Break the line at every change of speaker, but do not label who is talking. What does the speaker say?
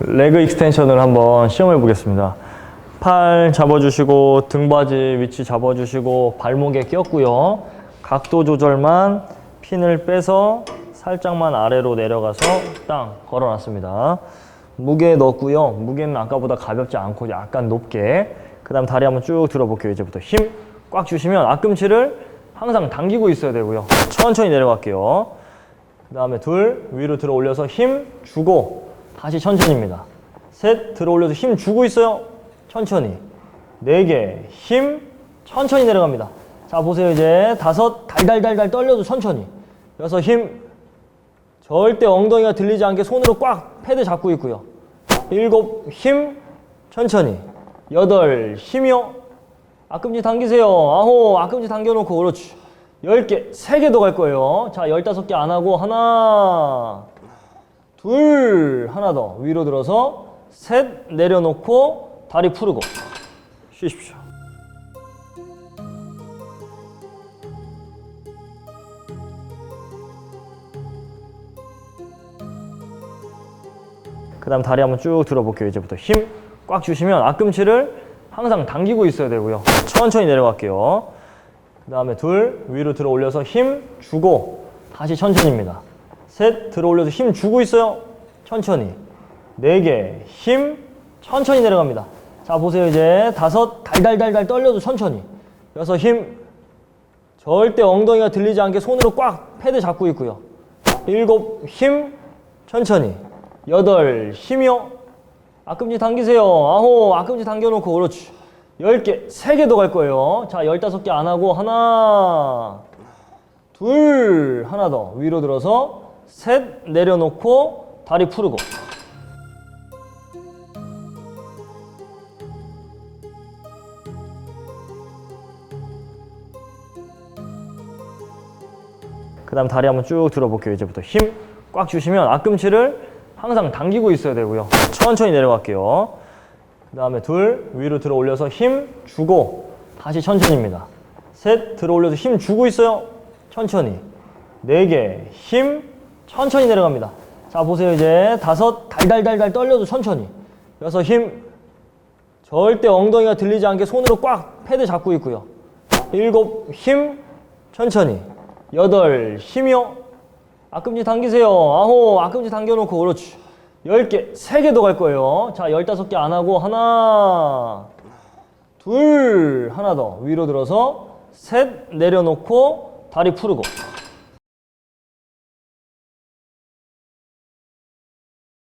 레그 익스텐션을 한번 시험해 보겠습니다. 팔 잡아주시고 등받이 위치 잡아주시고 발목에 꼈고요. 각도 조절만 핀을 빼서 살짝만 아래로 내려가서 땅 걸어놨습니다. 무게 넣었고요. 무게는 아까보다 가볍지 않고 약간 높게. 그 다음 다리 한번 쭉 들어볼게요. 이제부터 힘 꽉 주시면 앞꿈치를 항상 당기고 있어야 되고요. 천천히 내려갈게요. 그 다음에 둘 위로 들어 올려서 힘 주고 다시 천천히입니다. 셋 들어 올려서 힘 주고 있어요. 천천히. 네 개 힘 천천히 내려갑니다. 자 보세요 이제 다섯 달달달달 떨려도 천천히. 여섯 힘 절대 엉덩이가 들리지 않게 손으로 꽉 패드 잡고 있고요. 일곱 힘 천천히. 여덟 힘이요. 앞꿈치 당기세요. 아홉 앞꿈치 당겨놓고 그렇지. 열 개, 세 개 더 갈 거예요. 자, 열다섯 개 안 하고 하나, 둘, 하나 더 위로 들어서 셋 내려놓고 다리 풀고 쉬십시오. 그 다음 다리 한번 쭉 들어볼게요. 이제부터 힘 꽉 주시면 앞꿈치를 항상 당기고 있어야 되고요. 천천히 내려갈게요. 그 다음에 둘 위로 들어 올려서 힘 주고 다시 천천히입니다. 셋 들어 올려서 힘 주고 있어요. 천천히. 네 개 힘 천천히 내려갑니다. 자 보세요 이제 다섯 달달달달 떨려도 천천히. 여섯 힘 절대 엉덩이가 들리지 않게 손으로 꽉 패드 잡고 있고요. 일곱 힘 천천히. 여덟 힘이요. 앞꿈치 당기세요. 아홉 앞꿈치 당겨놓고 그렇지. 열 개, 세 개 더 갈 거예요. 자, 열다섯 개 안 하고 하나, 둘, 하나 더 위로 들어서 셋 내려놓고 다리 풀고. 그 다음 다리 한번 쭉 들어볼게요. 이제부터 힘 꽉 주시면 앞꿈치를 항상 당기고 있어야 되고요. 천천히 내려갈게요. 그 다음에 둘 위로 들어 올려서 힘 주고 다시 천천히입니다. 셋 들어 올려서 힘 주고 있어요. 천천히. 네 개 힘 천천히 내려갑니다. 자 보세요 이제 다섯 달달달달 떨려도 천천히. 여섯 힘 절대 엉덩이가 들리지 않게 손으로 꽉 패드 잡고 있고요. 일곱 힘 천천히. 여덟 힘이요. 앞꿈치 당기세요. 아홉 앞꿈치 당겨놓고 그렇지. 열 개, 세 개 더 갈 거예요. 자, 열다섯 개 안 하고 하나, 둘, 하나 더 위로 들어서 셋 내려놓고 다리 풀고.